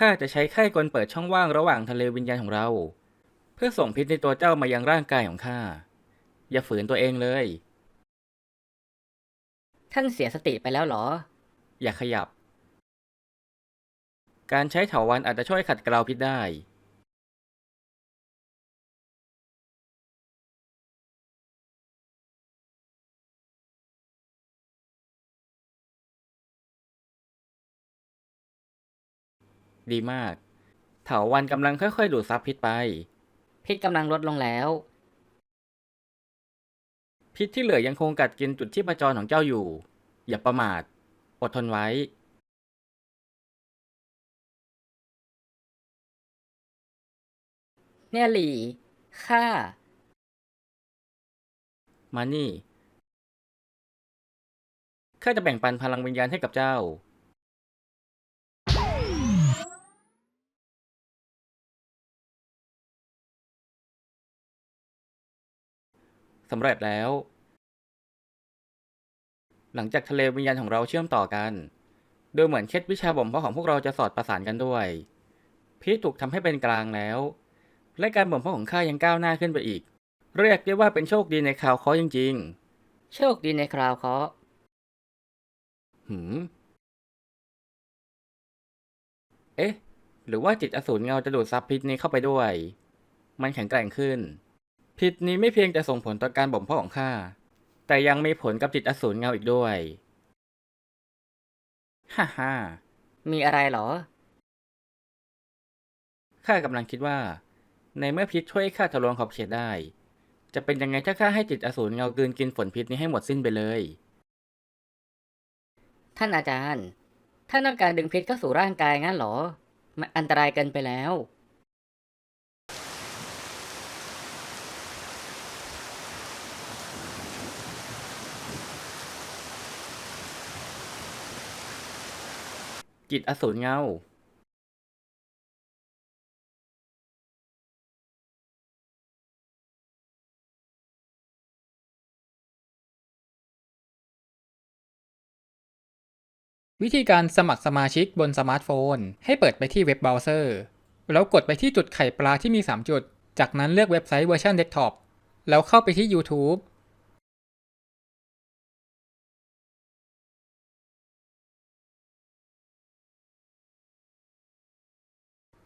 ข้าจะใช้ไข้กลเปิดช่องว่างระหว่างทะเลวิญญาณของเรา เพื่อส่งพิษในตัวเจ้ามายังร่างกายของข้า อย่าฝืนตัวเองเลย ท่านเสียสติไปแล้วเหรอ อย่าขยับ การใช้เถาวัลย์อาจจะช่วยขัดเกลาพิษได้ ดีมาก เถาวัลย์กำลังค่อยๆดูดซับพิษไป พิษกำลังลดลงแล้ว พิษที่เหลือยังคงกัดกินจุดที่ประจรของเจ้าอยู่ อย่าประมาท อดทนไว้ เนี่ยหลี่ข้ามานี่ข้าจะแบ่งปันพลังวิญญาณให้กับเจ้า สำเร็จแล้ว หลังจากทะเลวิญญาณของเราเชื่อมต่อกันดูเหมือนเคล็ดวิชาบ่มเพาะของพวกเราจะสอดประสานกันด้วยพิษถูกทำให้เป็นกลางแล้ว และการบ่มเพาะของข้ายังก้าวหน้าขึ้นไปอีก เรียกได้ว่าเป็นโชคดีในคราวเคราะห์จริงๆโชคดีในคราวเคราะห์หืม เอ๊ะ หรือว่าจิตอสูรเงาจะดูดซับพิษนี้เข้าไปด้วย มันแข็งแกร่งขึ้น พิษนี้ไม่เพียงจะส่งผลต่อการบ่มเพาะของข้า แต่ยังมีผลกับจิตอสูรเงาอีกด้วย ฮ่าฮ่ามีอะไรเหรอ ข้ากำลังคิดว่า ในเมื่อพิษช่วยข้าทะลวงขอบเขตได้ จะเป็นยังไงถ้าข้าให้จิตอสูรเงากลืนกินฝนพิษนี้ให้หมดสิ้นไปเลย ท่านอาจารย์ ท่านต้องการดึงพิษเข้าสู่ร่างกายงั้นเหรอ มันอันตรายเกินไปแล้ว จิตอสูรเงาวิธีการสมัครสมาชิกบนสมาร์ทโฟน ให้เปิดไปที่เว็บเบราว์เซอร์ แล้วกดไปที่จุดไข่ปลาที่มี 3 จุด จากนั้นเลือกเว็บไซต์เวอร์ชันเดสก์ท็อป แล้วเข้าไปที่ YouTube